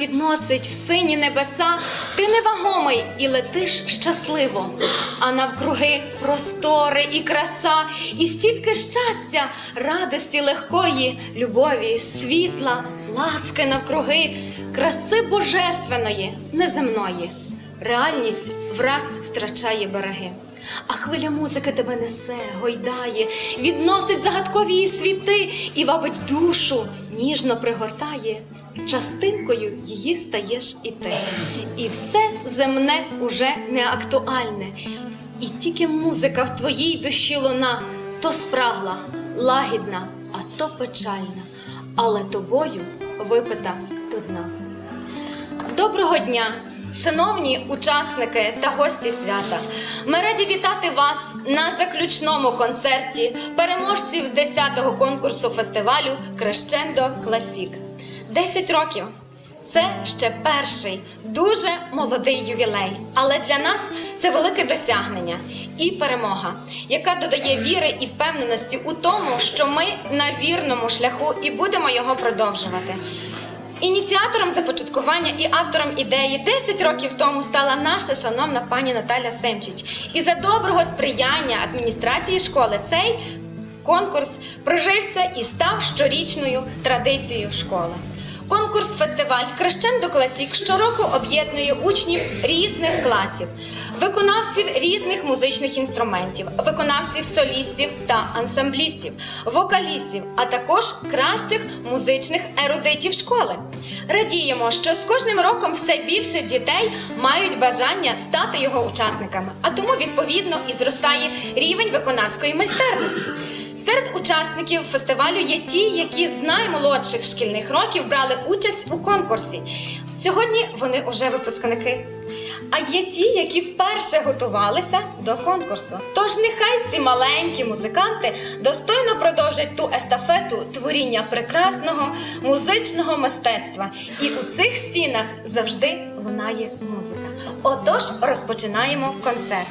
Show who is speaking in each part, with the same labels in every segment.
Speaker 1: підносить в сині небеса, ти невагомий і летиш щасливо. А навкруги простори і краса, і стільки щастя, радості легкої, любові, світла, ласки навкруги, краси божественної, неземної. Реальність враз втрачає береги. А хвиля музики тебе несе, гойдає, відносить загадкові її світи і вабить душу, ніжно пригортає. Частинкою її стаєш і ти. І все земне уже не актуальне. І тільки музика в твоїй душі луна то спрагла, лагідна, а то печальна, але тобою випита до дна. Доброго дня, шановні учасники та гості свята. Ми раді вітати вас на заключному концерті переможців 10-го конкурсу фестивалю Крещендо Класік. 10 років. Це ще перший дуже молодий ювілей, але для нас це велике досягнення і перемога, яка додає віри і впевненості у тому, що ми на вірному шляху і будемо його продовжувати. Ініціатором започаткування і автором ідеї 10 років тому стала наша шановна пані Наталя Семчич. І за доброго сприяння адміністрації школи цей конкурс прожився і став щорічною традицією школи. Конкурс фестиваль Крещендо Класік щороку об'єднує учнів різних класів, виконавців різних музичних інструментів, виконавців солістів та ансамблістів, вокалістів, а також кращих музичних ерудитів школи. Радіємо, що з кожним роком все більше дітей мають бажання стати його учасниками, а тому відповідно і зростає рівень виконавської майстерності. Серед учасників фестивалю є ті, які з наймолодших шкільних років брали участь у конкурсі. Сьогодні вони уже випускники. А є ті, які вперше готувалися до конкурсу. Тож нехай ці маленькі музиканти достойно продовжать ту естафету творіння прекрасного музичного мистецтва. І у цих стінах завжди лунає музика. Отож, розпочинаємо концерт.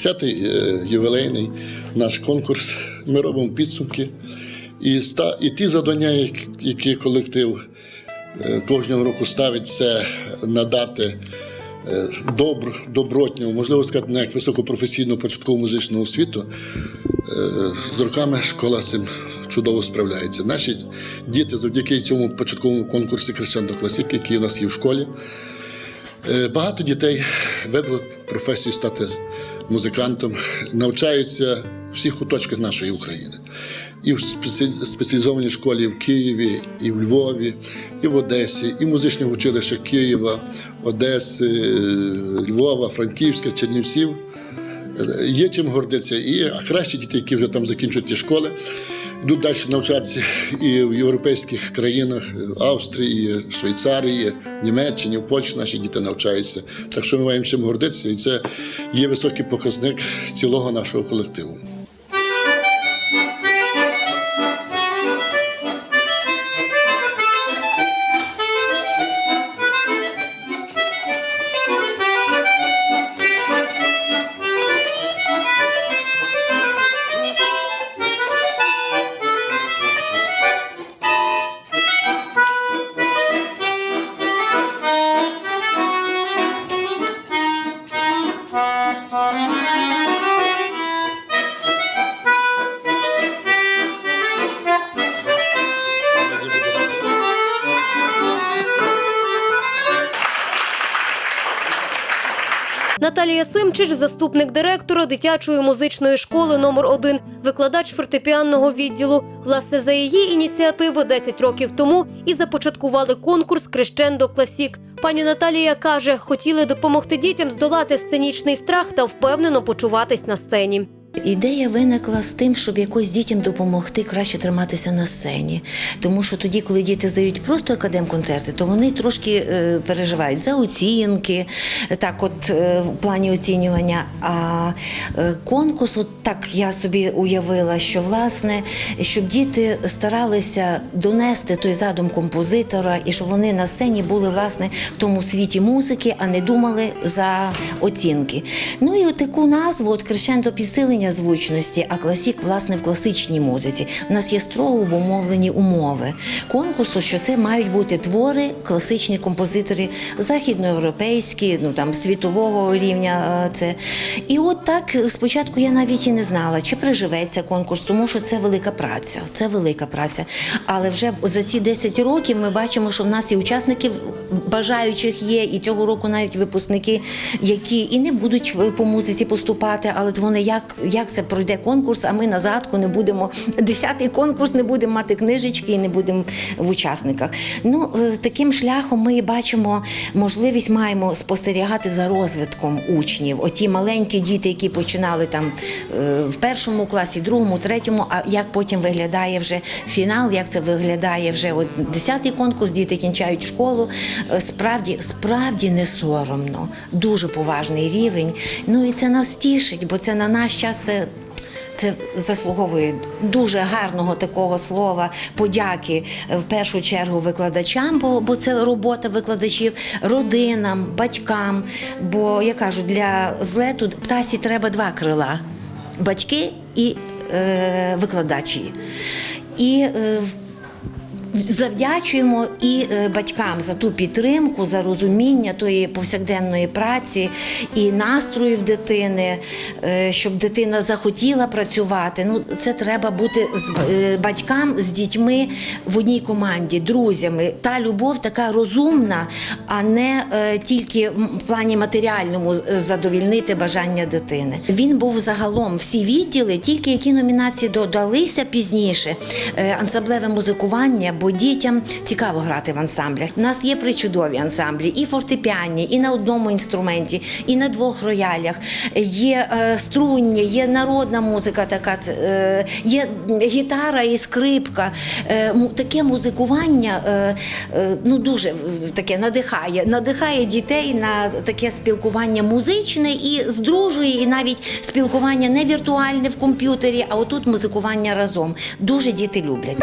Speaker 2: Десятий е, ювілейний наш конкурс. Ми робимо підсумки. І, ста, і ті завдання, які колектив е, кожного року ставить, це надати е, добр, добротню, можливо сказати, як високопрофесійну початкову музичну освіту. З роками школа цим чудово справляється. Наші діти завдяки цьому початковому конкурсі Крещендо Класік, який у нас є в школі, Багато дітей вибрали професію стати музикантам, навчаються в всіх куточках нашої України. І в спеціалізованій школі в Києві, і в Львові, і в Одесі, і в музичних училищах Києва, Одеси, Львова, Франківська, Чернівців. Е, Є чим гордитися. І а кращі діти, які вже там закінчують ті школи, йдуть далі навчатися і в європейських країнах, в Австрії, Швейцарії, Німеччині, в Польщі наші діти навчаються. Так що ми маємо чим гордитися, і це є високий показник цілого нашого колективу.
Speaker 3: Наталія заступник директора дитячої музичної школи номер 1 викладач фортепіанного відділу. Власне, за її ініціативи 10 років тому і започаткували конкурс Крещендо Класік. Пані Наталія каже, хотіли допомогти дітям здолати сценічний страх та впевнено почуватись на сцені.
Speaker 4: Ідея виникла з тим, щоб якось дітям допомогти краще триматися на сцені. Тому що тоді, коли діти здають просто академ-концерти, то вони трошки е, переживають за оцінки, так, от е, в плані оцінювання. А е, конкурс, от так я собі уявила, що власне, щоб діти старалися донести той задум композитора, і щоб вони на сцені були власне в тому світі музики, а не думали за оцінки. Ну і от таку назву от крещендо підсилення звучності, а класік, власне, в класичній музиці. У нас є строго обумовлені умови конкурсу, що це мають бути твори, класичні композитори, західноєвропейські, ну там світового рівня. е, Це і от так спочатку я навіть і не знала, чи приживеться конкурс, тому що це велика праця. Це велика праця. Але вже за ці 10 років ми бачимо, що в нас і учасників бажаючих є, і цього року навіть випускники, які і не будуть по музиці поступати, але вони як, як це пройде конкурс, а ми на задку не будемо десятий конкурс, не будемо мати книжечки і не будемо в учасниках. Ну е, таким шляхом ми бачимо можливість, маємо спостерігати за розвитком учнів. Оті маленькі діти, які починали там е, в першому класі, другому, третьому, а як потім виглядає вже фінал, як це виглядає вже от десятий конкурс, діти кінчають школу. Е, Справді, справді не соромно, дуже поважний рівень. Ну і це нас тішить, бо це на наш час це. Це заслуговує дуже гарного такого слова подяки е, в першу чергу викладачам, бо, бо це робота викладачів, родинам, батькам. Бо я кажу, для злету птасі треба два крила: батьки і е, викладачі. І е, Завдячуємо і е, батькам за ту підтримку, за розуміння тої повсякденної праці і настроїв дитини, е, щоб дитина захотіла працювати. Ну, це треба бути з е, батькам, з дітьми в одній команді, друзями. Та любов така розумна, а не тільки в плані матеріальному задовільнити бажання дитини. Він був загалом всі відділи, тільки які номінації додалися пізніше. Ансамблеве музикування, бо дітям цікаво грати в ансамблях. У нас є причудові ансамблі, і фортепіанні, і на одному інструменті, і на двох роялях. Є е, струнні, є народна музика, така е, є гітара і скрипка. Е, таке музикування ну дуже таке надихає. Надихає дітей на таке спілкування музичне і здружує, і навіть спілкування не віртуальне в комп'ютері, а отут музикування разом. Дуже діти люблять.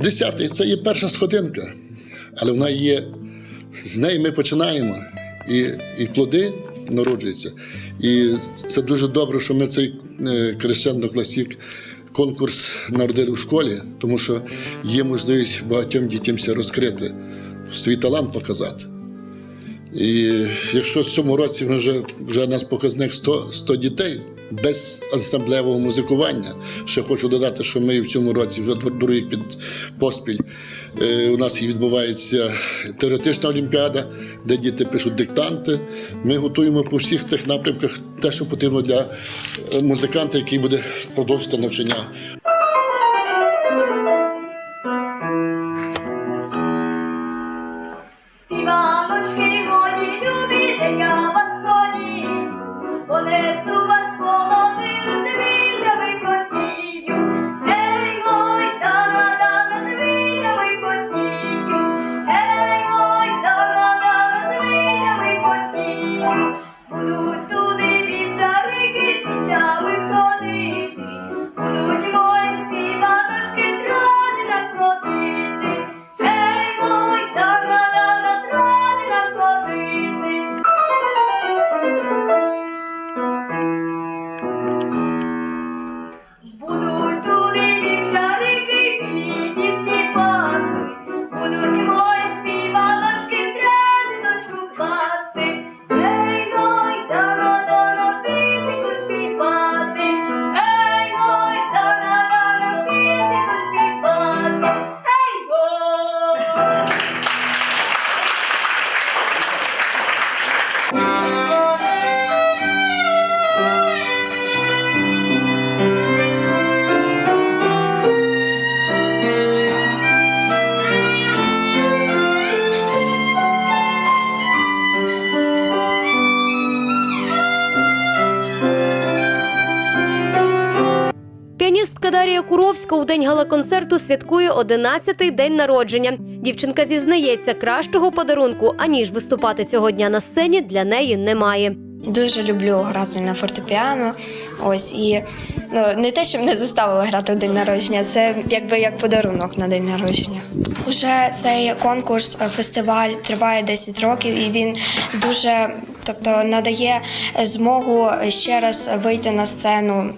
Speaker 5: Десятий це є перша сходинка, але вона є. З неї ми починаємо, і, і плоди народжуються. І це дуже добре, що ми цей е, Крещендо Класік конкурс народили в школі, тому що є можливість багатьом дітям ся розкрити, свій талант показати. І якщо в цьому році вже, вже у нас показник 100, 100 дітей без ансамблевого музикування. Ще хочу додати, що ми в цьому році вже другий під поспіль. е, У нас відбувається теоретична олімпіада, де діти пишуть диктанти. Ми готуємо по всіх тих напрямках те, що потрібно для е, музиканта, який буде продовжити навчання.
Speaker 3: Куровська у день гала-концерту святкує 11-й день народження. Дівчинка зізнається, кращого подарунку, аніж виступати цього дня на сцені, для неї немає.
Speaker 6: Дуже люблю грати на фортепіано. Ось і ну не те, що мене заставили грати в день народження, це якби як подарунок на день народження. Уже цей конкурс, е, фестиваль триває 10 років, і він дуже, тобто, надає змогу ще раз вийти на сцену.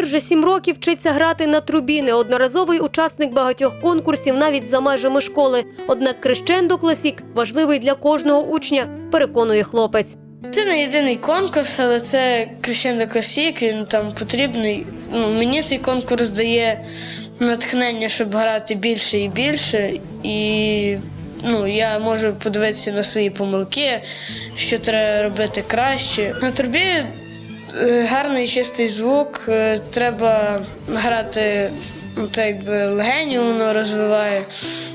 Speaker 3: Шуляр вже сім років вчиться грати на трубі. Неодноразовий учасник багатьох конкурсів навіть за межами школи. Однак крещендо класік важливий для кожного учня, переконує хлопець.
Speaker 7: Це не єдиний конкурс, але це Crescendo Classic, він там потрібний. Ну, мені цей конкурс дає натхнення, щоб грати більше і більше. І ну, я можу подивитися на свої помилки, що треба робити краще. На трубі гарний чистий звук, е, треба грати. Ну, так якби легені воно розвиває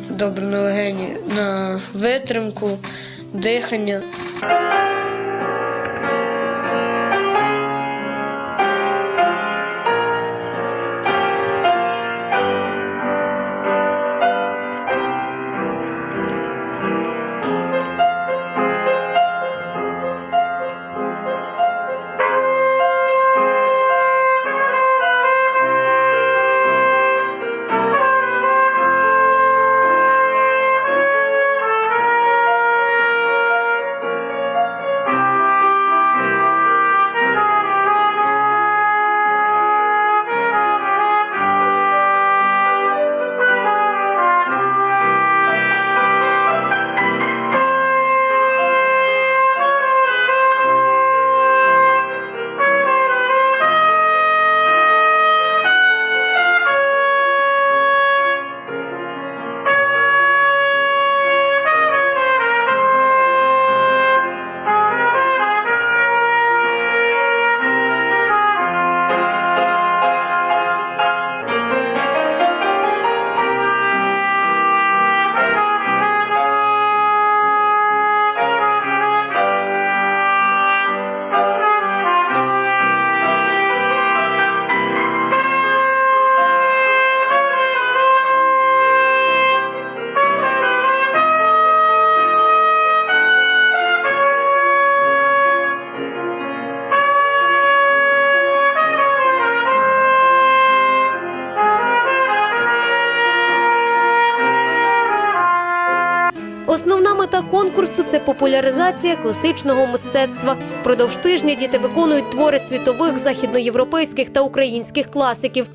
Speaker 7: добре на легені, на витримку, дихання.
Speaker 3: Це популяризація класичного мистецтва. Продовж тижня діти виконують твори світових, західноєвропейських та українських класиків.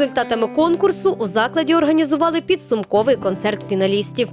Speaker 3: Результатами конкурсу у закладі організували підсумковий концерт фіналістів.